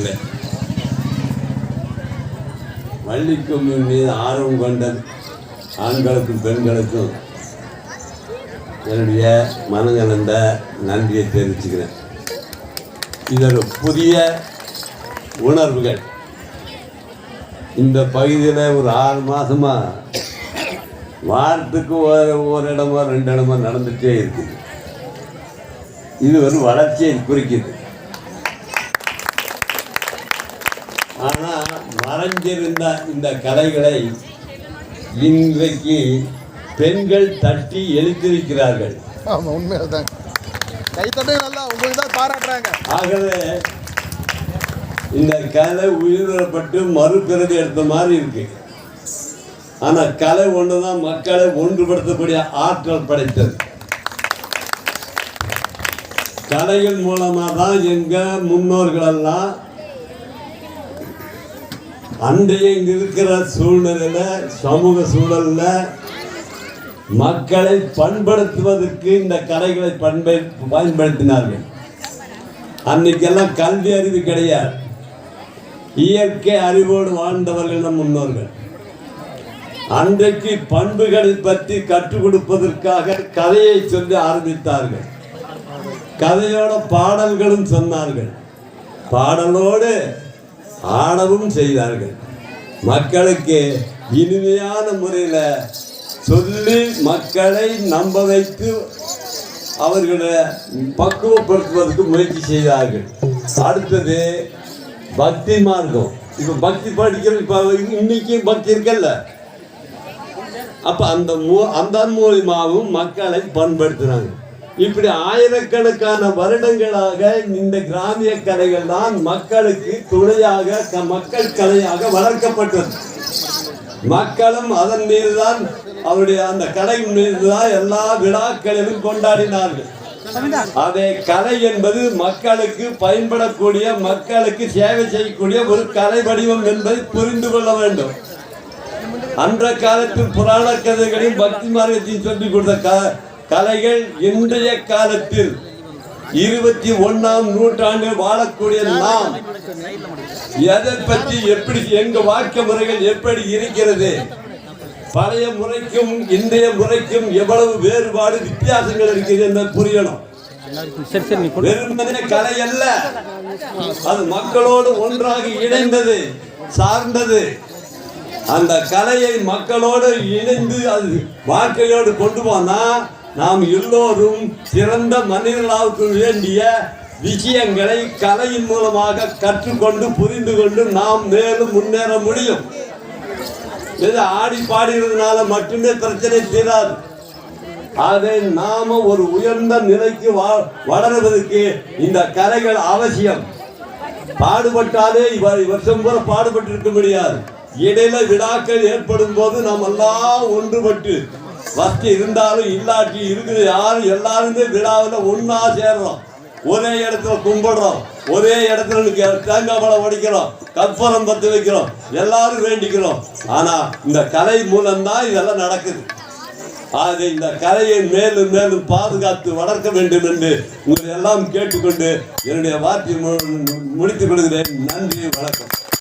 இல்லை. வள்ளிக்கொம்பின் மீது ஆர்வம் கொண்ட ஆண்களுக்கும் பெண்களுக்கும் என்னுடைய மனங்கலந்த நன்றியை தெரிவிச்சுக்கிறேன். இதோட புதிய உணர்வுகள். இந்த பகுதியில் ஒரு ஆறு மாதமாக வாரத்துக்கு ஒரு ஒரு இடமோ ரெண்டு இடமோ நடந்துகிட்டே இருக்குது. இது ஒரு வளர்ச்சியை குறிக்குது. ஆனால் மறைஞ்சிருந்த இந்த கலைகளை இன்றைக்கு பெண்கள் தட்டி எழுத்திருக்கிறார்கள் ஆமா உண்மையாக தான் கைத்தட்டே நல்லா உங்களுக்கு தான் பாராட்டுறாங்க. ஆகவே இந்த கலை உயிரிழப்பட்டு மறுபிறவி எடுத்த மாதிரி இருக்கு. ஆனா கலை ஒண்ணுதான் மக்களை ஒன்றுபடுத்தக்கூடிய ஆற்றல் படைத்தது. கலைகள் மூலமா தான் எங்க முன்னோர்கள் எல்லாம் அன்றைய இங்க இருக்கிற சூழ்நிலையில சமூக சூழல்ல மக்களை பண்படுத்துவதற்கு இந்த கலைகளை பண்பை பயன்படுத்தினார்கள். அன்னைக்கெல்லாம் கல்வி அறிவு கிடையாது. இயற்கை அறிவோடு வாழ்ந்தவர்கள் நம் முன்னோர்கள். அன்றைக்கு பண்புகளை பற்றி கற்றுக் கொடுப்பதற்காக கதையை சொல்லி ஆரம்பித்தார்கள். கதையோட பாடல்களும் சொன்னார்கள். பாடலோடு ஆடவும் செய்தார்கள். மக்களுக்கு இனிமையான முறையில் சொல்லி மக்களை நம்ப வைத்து அவர்களை பக்குவப்படுத்துவதற்கு முயற்சி செய்தார்கள். அடுத்தது பக்தி மார்க்கம். இப்போ பக்தி படிக்கிற இப்போ இன்னைக்கு பக்தி இருக்கல்ல? அப்போ அந்த மூ அந்த மூலியமாகவும் மக்களை பண்படுத்துகிறாங்க இப்படி ஆயிரக்கணக்கான வருடங்களாக இந்த கிராமிய கலைகள் தான் மக்களுக்கு துணையாக மக்கள் கலையாக வளர்க்கப்பட்டது. மக்களும் அதன் மீதுதான் அவருடைய அந்த கலை மீதுதான் எல்லா விழாக்களிலும் கொண்டாடினார்கள். அதே கலை என்பது மக்களுக்கு பயன்படக்கூடிய மக்களுக்கு சேவை செய்யக்கூடிய ஒரு கலை வடிவம் என்பதை புரிந்து கொள்ள வேண்டும். அன்ற காலத்தில் புராண கதைகளையும் பக்தி மார்க்கத்தையும் சொல்லிக் கொடுத்த க- கலைகள் இன்றைய காலத்தில் இருபத்தி ஒன்னாம் நூற்றாண்டில் வாழக்கூடிய நாம் எதை பற்றி எப்படி எங்க வாழ்க்கை முறைகள் எப்படி இருக்கிறது? பழைய முறைக்கும் இன்றைய முறைக்கும் எவ்வளவு வேறுபாடு வித்தியாசங்கள் இருக்கிறது என்று புரியணும். கலை அல்ல. அது மக்களோடு ஒன்றாக இணைந்தது சார்ந்தது. அந்த கலையை மக்களோடு இணைந்து அது வாழ்க்கையோடு கொண்டு போனா நாம் எல்லோரும் சிறந்த மனிதர்களாவுக்கு வேண்டிய விஷயங்களை கலையின் மூலமாக கற்றுக்கொண்டு புரிந்து கொண்டு நாம் மேலும் முன்னேற முடியும். இது ஆடி பாடுகிறதுனால மட்டுமே பிரச்சனை தீராது. அதை நாம ஒரு உயர்ந்த நிலைக்கு வளர்வதற்கு வளருவதற்கு இந்த கலைகள் அவசியம். பாடுபட்டாலே இவர் வருஷம் பூரா பாடுபட்டிருக்க முடியாது. இடையில விழாக்கள் ஏற்படும் போது நாம் எல்லாம் ஒன்றுபட்டு வசதி இருந்தாலும் இல்லாட்டி இருக்குது. யாரும் எல்லாருமே விழாவில் ஒன்றா சேர்றோம் ஒரே இடத்துல கும்பிடுறோம். ஒரே இடத்துல தேங்காய் பழம் உடைக்கிறோம் கற்பூரம் பத்து வைக்கிறோம். எல்லாரும் வேண்டிக்கிறோம். ஆனால் இந்த கலை மூலம்தான் இதெல்லாம் நடக்குது. ஆக இந்த கலையை மேலும் மேலும் பாதுகாத்து வளர்க்க வேண்டும் என்று உங்களை எல்லாம் கேட்டுக்கொண்டு என்னுடைய வார்த்தையை மு- முடித்துக் கொள்கிறேன். நன்றி வணக்கம்.